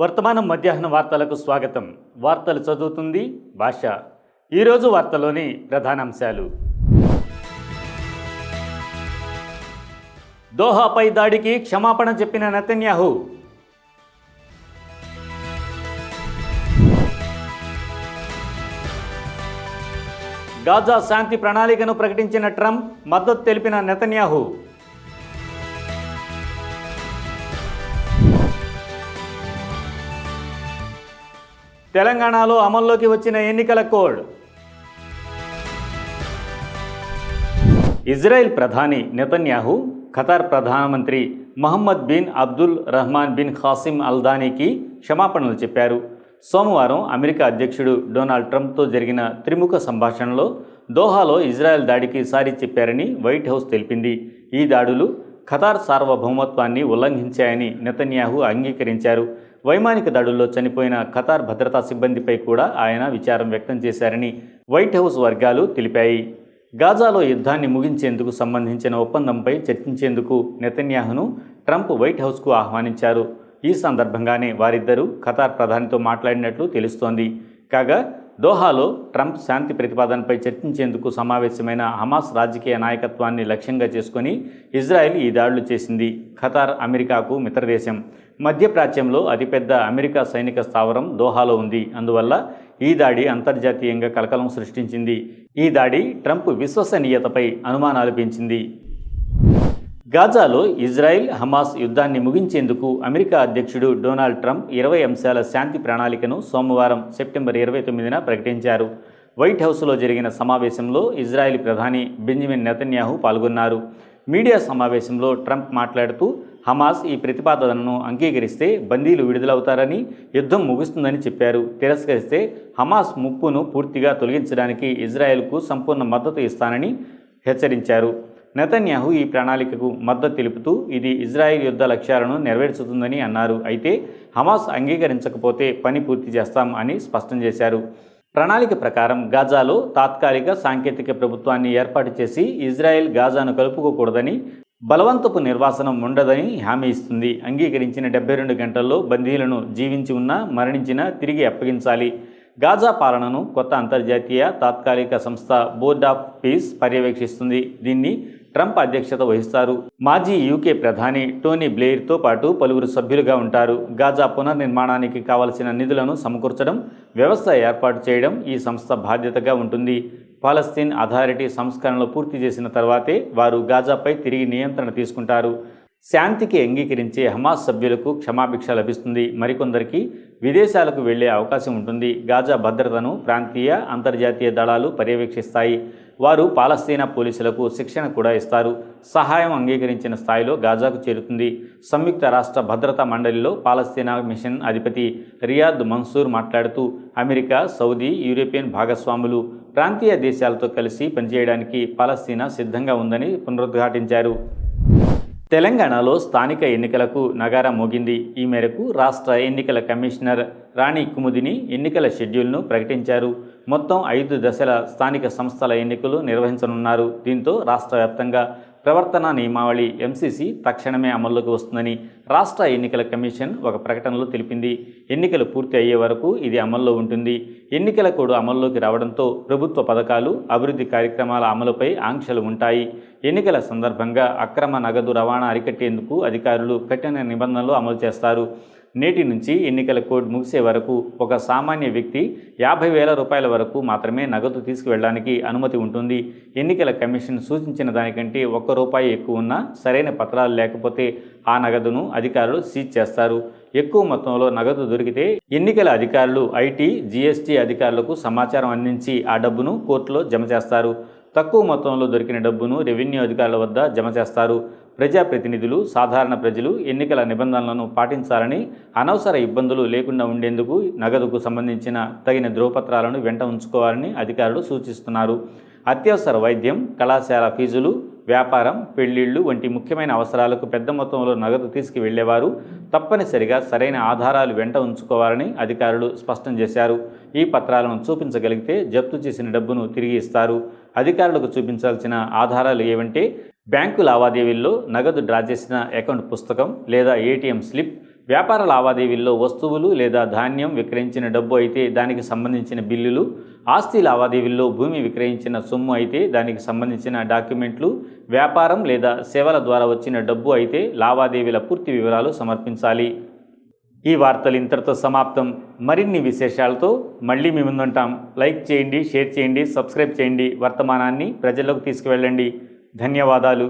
వర్తమానం మధ్యాహ్న వార్తలకు స్వాగతం. వార్తలు చదువుతుంది భాష. ఈరోజు వార్తలోని ప్రధానాంశాలు. దోహాపై దాడికి క్షమాపణ చెప్పిన నెతన్యాహు. గాజా శాంతి ప్రణాళికను ప్రకటించిన ట్రంప్ మద్దతు తెలిపిన నెతన్యాహు. తెలంగాణలో అమల్లోకి వచ్చిన ఎన్నికల కోడ్. ఇజ్రాయెల్ ప్రధాని నెతన్యాహు ఖతార్ ప్రధానమంత్రి Mohammed bin Abdul Rahman bin Qasim అల్దానీకి క్షమాపణలు చెప్పారు. సోమవారం అమెరికా అధ్యక్షుడు డొనాల్డ్ ట్రంప్తో జరిగిన త్రిముఖ సంభాషణలో దోహాలో ఇజ్రాయెల్ దాడికి సారీ చెప్పారని వైట్ హౌస్ తెలిపింది. ఈ దాడులు ఖతార్ సార్వభౌమత్వాన్ని ఉల్లంఘించాయని నెతన్యాహు అంగీకరించారు. వైమానిక దాడుల్లో చనిపోయిన ఖతార్ భద్రతా సిబ్బందిపై కూడా ఆయన విచారం వ్యక్తం చేశారని వైట్ హౌస్ వర్గాలు తెలిపాయి. గాజాలో యుద్ధాన్ని ముగించేందుకు సంబంధించిన ఒప్పందంపై చర్చించేందుకు నెతన్యాహును ట్రంప్ వైట్ హౌస్కు ఆహ్వానించారు. ఈ సందర్భంగానే వారిద్దరూ ఖతార్ ప్రధానితో మాట్లాడినట్లు తెలుస్తోంది. కాగా దోహాలో ట్రంప్ శాంతి ప్రతిపాదనపై చర్చించేందుకు సమావేశమైన హమాస్ రాజకీయ నాయకత్వాన్ని లక్ష్యంగా చేసుకొని ఇజ్రాయెల్ ఈ దాడులు చేసింది. ఖతార్ అమెరికాకు మిత్రదేశం. మధ్యప్రాచ్యంలో అతిపెద్ద అమెరికా సైనిక స్థావరం దోహాలో ఉంది. అందువల్ల ఈ దాడి అంతర్జాతీయంగా కలకలం సృష్టించింది. ఈ దాడి ట్రంప్ విశ్వసనీయతపై అనుమానాలు పెంచింది. గాజాలో ఇజ్రాయెల్ హమాస్ యుద్ధాన్ని ముగించేందుకు అమెరికా అధ్యక్షుడు డొనాల్డ్ ట్రంప్ ఇరవై అంశాల శాంతి ప్రణాళికను సోమవారం సెప్టెంబర్ ఇరవై తొమ్మిదిన ప్రకటించారు. వైట్ హౌస్లో జరిగిన సమావేశంలో ఇజ్రాయెల్ ప్రధాని బెంజమిన్ నెతన్యాహు పాల్గొన్నారు. మీడియా సమావేశంలో ట్రంప్ మాట్లాడుతూ హమాస్ ఈ ప్రతిపాదనను అంగీకరిస్తే బందీలు విడుదలవుతారని యుద్ధం ముగుస్తుందని చెప్పారు. తిరస్కరిస్తే హమాస్ ముప్పును పూర్తిగా తొలగించడానికి ఇజ్రాయెల్కు సంపూర్ణ మద్దతు ఇస్తానని హెచ్చరించారు. నెతన్యాహు ఈ ప్రణాళికకు మద్దతు తెలుపుతూ ఇది ఇజ్రాయెల్ యుద్ధ లక్ష్యాలను నెరవేర్చుతుందని అన్నారు. అయితే హమాస్ అంగీకరించకపోతే పని పూర్తి చేస్తాం అని స్పష్టం చేశారు. ప్రణాళిక ప్రకారం గాజాలో తాత్కాలిక సాంకేతిక ప్రభుత్వాన్ని ఏర్పాటు చేసి ఇజ్రాయెల్ గాజాను కలుపుకోకూడదని బలవంతపు నిర్వాసనం ఉండదని హామీ ఇస్తుంది. అంగీకరించిన డెబ్బై రెండు గంటల్లో బందీలను జీవించి ఉన్నా మరణించినా తిరిగి అప్పగించాలి. గాజా పాలనను కొత్త అంతర్జాతీయ తాత్కాలిక సంస్థ బోర్డ్ ఆఫ్ పీస్ పర్యవేక్షిస్తుంది. దీన్ని ట్రంప్ అధ్యక్షత వహిస్తారు. మాజీ యూకే ప్రధాని టోనీ బ్లేయిర్తో పాటు పలువురు సభ్యులుగా ఉంటారు. గాజా పునర్నిర్మాణానికి కావలసిన నిధులను సమకూర్చడం వ్యవస్థ ఏర్పాటు చేయడం ఈ సంస్థ బాధ్యతగా ఉంటుంది. పాలస్తీన్ అథారిటీ సంస్కరణలు పూర్తి చేసిన తర్వాతే వారు గాజాపై తిరిగి నియంత్రణ తీసుకుంటారు. శాంతికి అంగీకరించే హమాస్ సభ్యులకు క్షమాభిక్ష లభిస్తుంది. మరికొందరికి విదేశాలకు వెళ్ళే అవకాశం ఉంటుంది. గాజా భద్రతను ప్రాంతీయ అంతర్జాతీయ దళాలు పర్యవేక్షిస్తాయి. వారు పాలస్తీనా పోలీసులకు శిక్షణ కూడా ఇస్తారు. సహాయం అంగీకరించిన స్థాయిలో గాజాకు చేరుతుంది. సంయుక్త రాష్ట్ర భద్రతా మండలిలో పాలస్తీనా మిషన్ అధిపతి రియాద్ మన్సూర్ మాట్లాడుతూ అమెరికా సౌదీ యూరోపియన్ భాగస్వాములు ప్రాంతీయ దేశాలతో కలిసి పనిచేయడానికి పాలస్తీనా సిద్ధంగా ఉందని పునరుద్ఘాటించారు. తెలంగాణలో స్థానిక ఎన్నికలకు నగారా మోగింది. ఈ మేరకు రాష్ట్ర ఎన్నికల కమిషనర్ రాణి కుముదిని ఎన్నికల షెడ్యూల్ను ప్రకటించారు. మొత్తం ఐదు దశల స్థానిక సంస్థల ఎన్నికలు నిర్వహించనున్నారు. దీంతో రాష్ట్ర వ్యాప్తంగా ప్రవర్తన నియమావళి ఎంసీసీ తక్షణమే అమల్లోకి వస్తుందని రాష్ట్ర ఎన్నికల కమిషన్ ఒక ప్రకటనలో తెలిపింది. ఎన్నికలు పూర్తి అయ్యే వరకు ఇది అమల్లో ఉంటుంది. ఎన్నికల కోడ్ అమల్లోకి రావడంతో ప్రభుత్వ పథకాలు అభివృద్ధి కార్యక్రమాల అమలుపై ఆంక్షలు ఉంటాయి. ఎన్నికల సందర్భంగా అక్రమ నగదు రవాణా అరికట్టేందుకు అధికారులు కఠిన నిబంధనలు అమలు చేస్తారు. నేటి నుంచి ఎన్నికల కోడ్ ముగిసే వరకు ఒక సామాన్య వ్యక్తి యాభై వేల రూపాయల వరకు మాత్రమే నగదు తీసుకువెళ్ళడానికి అనుమతి ఉంటుంది. ఎన్నికల కమిషన్ సూచించిన దానికంటే ఒక్క రూపాయి ఎక్కువ ఉన్నా సరైన పత్రాలు లేకపోతే ఆ నగదును అధికారులు సీజ్ చేస్తారు. ఎక్కువ మొత్తంలో నగదు దొరికితే ఎన్నికల అధికారులు ఐటీ జీఎస్టీ అధికారులకు సమాచారం అందించి ఆ డబ్బును కోర్టులో జమ చేస్తారు. తక్కువ మొత్తంలో దొరికిన డబ్బును రెవెన్యూ అధికారుల వద్ద జమ చేస్తారు. ప్రజాప్రతినిధులు సాధారణ ప్రజలు ఎన్నికల నిబంధనలను పాటించాలని అనవసర ఇబ్బందులు లేకుండా ఉండేందుకు నగదుకు సంబంధించిన తగిన ధ్రువపత్రాలను వెంట ఉంచుకోవాలని అధికారులు సూచిస్తున్నారు. అత్యవసర వైద్యం కళాశాల ఫీజులు వ్యాపారం పెళ్ళిళ్ళు వంటి ముఖ్యమైన అవసరాలకు పెద్ద మొత్తంలో నగదు తీసుకువెళ్ళేవారు తప్పనిసరిగా సరైన ఆధారాలు వెంట ఉంచుకోవాలని అధికారులు స్పష్టం చేశారు. ఈ పత్రాలను చూపించగలిగితే జప్తు చేసిన డబ్బును తిరిగి ఇస్తారు. అధికారులకు చూపించాల్సిన ఆధారాలు ఏవంటే బ్యాంకు లావాదేవీల్లో నగదు డ్రా చేసిన అకౌంట్ పుస్తకం లేదా ఏటీఎం స్లిప్ వ్యాపార లావాదేవీల్లో వస్తువులు లేదా ధాన్యం విక్రయించిన డబ్బు అయితే దానికి సంబంధించిన బిల్లులు ఆస్తి లావాదేవీల్లో భూమి విక్రయించిన సొమ్ము అయితే దానికి సంబంధించిన డాక్యుమెంట్లు వ్యాపారం లేదా సేవల ద్వారా వచ్చిన డబ్బు అయితే లావాదేవీల పూర్తి వివరాలు సమర్పించాలి. ఈ వార్తలు ఇంతటితో సమాప్తం. మరిన్ని విశేషాలతో మళ్ళీ మీ ముందుంటాం. లైక్ చేయండి షేర్ చేయండి సబ్స్క్రైబ్ చేయండి. వర్తమానాన్ని ప్రజల్లోకి తీసుకువెళ్ళండి. ధన్యవాదాలు.